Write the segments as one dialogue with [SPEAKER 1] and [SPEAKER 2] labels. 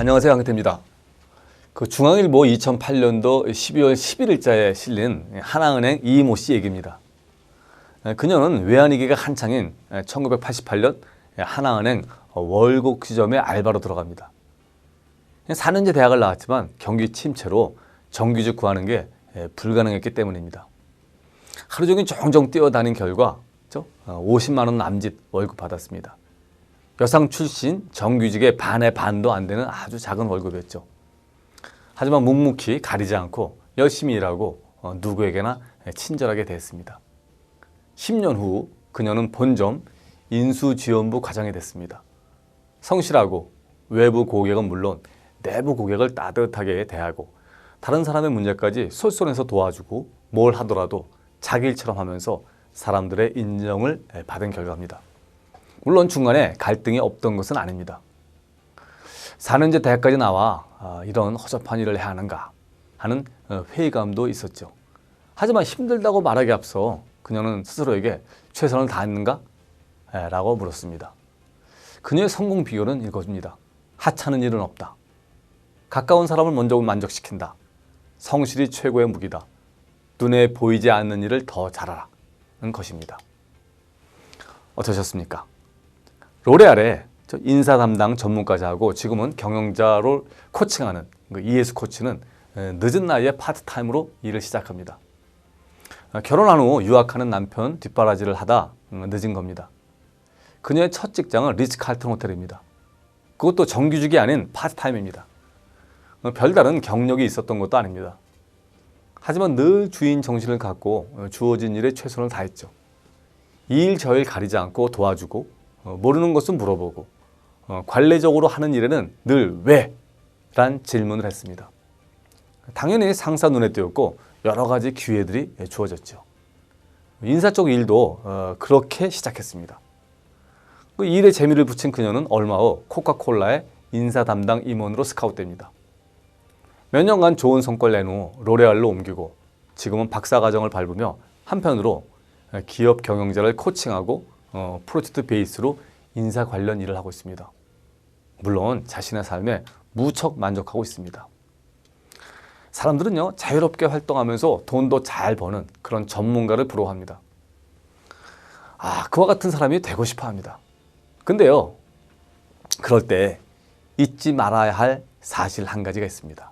[SPEAKER 1] 안녕하세요. 강태입니다. 그 중앙일보 2008년도 12월 11일자에 실린 하나은행 이모 씨 얘기입니다. 그녀는 외환위기가 한창인 1988년 하나은행 월곡 지점에 알바로 들어갑니다. 4년제 대학을 나왔지만 경기 침체로 정규직 구하는 게 불가능했기 때문입니다. 하루 종일 종종 뛰어다닌 결과 50만 원 남짓 월급 받았습니다. 여상 출신 정규직의 반의 반도 안 되는 아주 작은 월급이었죠. 하지만 묵묵히 가리지 않고 열심히 일하고 어, 누구에게나 친절하게 대했습니다. 10년 후 그녀는 본점 인수지원부 과장이 됐습니다. 성실하고 외부 고객은 물론 내부 고객을 따뜻하게 대하고 다른 사람의 문제까지 솔솔해서 도와주고 뭘 하더라도 자기 일처럼 하면서 사람들의 인정을 받은 결과입니다. 물론 중간에 갈등이 없던 것은 아닙니다. 4년제 대학까지 나와 아, 이런 허접한 일을 해야 하는가 하는 어, 회의감도 있었죠. 하지만 힘들다고 말하기 앞서 그녀는 스스로에게 최선을 다했는가? 라고 물었습니다. 그녀의 성공 비결은 이것입니다. 하찮은 일은 없다. 가까운 사람을 먼저 만족시킨다. 성실이 최고의 무기다. 눈에 보이지 않는 일을 더 잘하라 는 것입니다. 어떠셨습니까? 로레알에 인사 담당 전문가자하고 지금은 경영자로 코칭하는 그 이예수 코치는 늦은 나이에 파트타임으로 일을 시작합니다. 결혼한 후 유학하는 남편 뒷바라지를 하다 늦은 겁니다. 그녀의 첫 직장은 리츠 칼튼 호텔입니다. 그것도 정규직이 아닌 파트타임입니다. 별다른 경력이 있었던 것도 아닙니다. 하지만 늘 주인 정신을 갖고 주어진 일에 최선을 다했죠. 이일 저일 가리지 않고 도와주고 모르는 것은 물어보고 관례적으로 하는 일에는 늘 왜? 란 질문을 했습니다. 당연히 상사 눈에 띄었고 여러 가지 기회들이 주어졌죠. 인사 쪽 일도 어, 그렇게 시작했습니다. 그 일에 재미를 붙인 그녀는 얼마 후 코카콜라의 인사 담당 임원으로 스카웃됩니다. 몇 년간 좋은 성과를 낸 후 로레알로 옮기고 지금은 박사과정을 밟으며 한편으로 기업 경영자를 코칭하고 어, 프로젝트 베이스로 인사 관련 일을 하고 있습니다. 물론 자신의 삶에 무척 만족하고 있습니다. 사람들은요 자유롭게 활동하면서 돈도 잘 버는 그런 전문가를 부러워합니다. 아 그와 같은 사람이 되고 싶어 합니다. 근데요 그럴 때 잊지 말아야 할 사실 한 가지가 있습니다.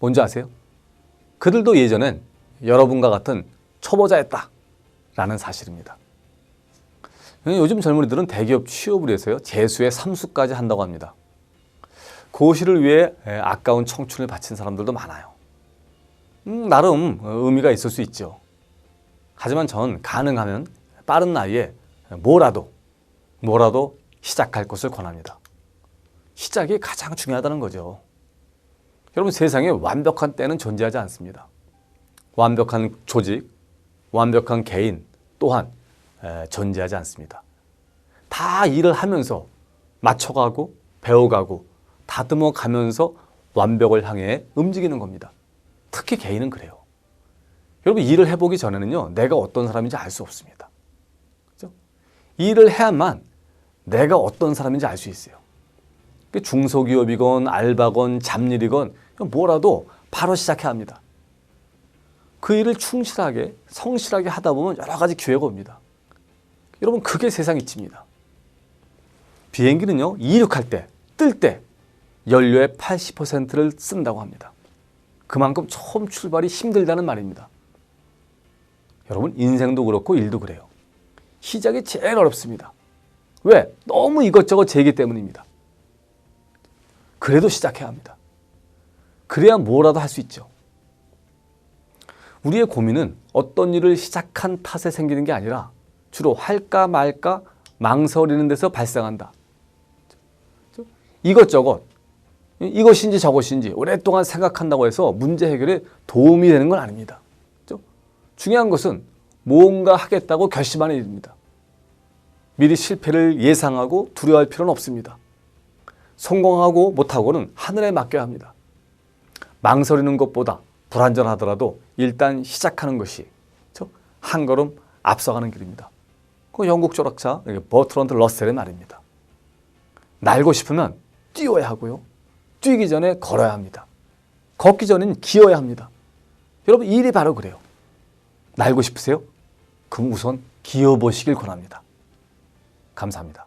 [SPEAKER 1] 뭔지 아세요? 그들도 예전엔 여러분과 같은 초보자였다 라는 사실입니다. 요즘 젊은이들은 대기업 취업을 해서요 재수의 삼수까지 한다고 합니다. 고시를 위해 아까운 청춘을 바친 사람들도 많아요. 음, 나름 의미가 있을 수 있죠. 하지만 전 가능하면 빠른 나이에 뭐라도 뭐라도 시작할 것을 권합니다. 시작이 가장 중요하다는 거죠. 여러분 세상에 완벽한 때는 존재하지 않습니다. 완벽한 조직, 완벽한 개인 또한 존재하지 않습니다. 다 일을 하면서 맞춰가고 배워가고 다듬어 가면서 완벽을 향해 움직이는 겁니다. 특히 개인은 그래요. 여러분 일을 해보기 전에는요 내가 어떤 사람인지 알 수 없습니다. 그죠? 일을 해야만 내가 어떤 사람인지 알 수 있어요. 중소기업이건 알바건 잡일이건 뭐라도 바로 시작해야 합니다. 그 일을 충실하게 성실하게 하다 보면 여러 가지 기회가 옵니다. 여러분 그게 세상 이치입니다. 비행기는요 이륙할 때, 뜰 때 연료의 80%를 쓴다고 합니다. 그만큼 처음 출발이 힘들다는 말입니다. 여러분 인생도 그렇고 일도 그래요. 시작이 제일 어렵습니다. 왜? 너무 이것저것 제기 때문입니다. 그래도 시작해야 합니다. 그래야 뭐라도 할 수 있죠. 우리의 고민은 어떤 일을 시작한 탓에 생기는 게 아니라 주로 할까 말까 망설이는 데서 발생한다. 이것저것 이것인지 저것인지 오랫동안 생각한다고 해서 문제 해결에 도움이 되는 건 아닙니다. 중요한 것은 뭔가 하겠다고 결심하는 일입니다. 미리 실패를 예상하고 두려워할 필요는 없습니다. 성공하고 못하고는 하늘에 맡겨야 합니다. 망설이는 것보다 불안전하더라도 일단 시작하는 것이 한 걸음 앞서가는 길입니다. 그 영국 철학자 버트런드 러셀의 말입니다. 날고 싶으면 뛰어야 하고요. 뛰기 전에 걸어야 합니다. 걷기 전엔 기어야 합니다. 여러분 이 일이 바로 그래요. 날고 싶으세요? 그럼 우선 기어 보시길 권합니다. 감사합니다.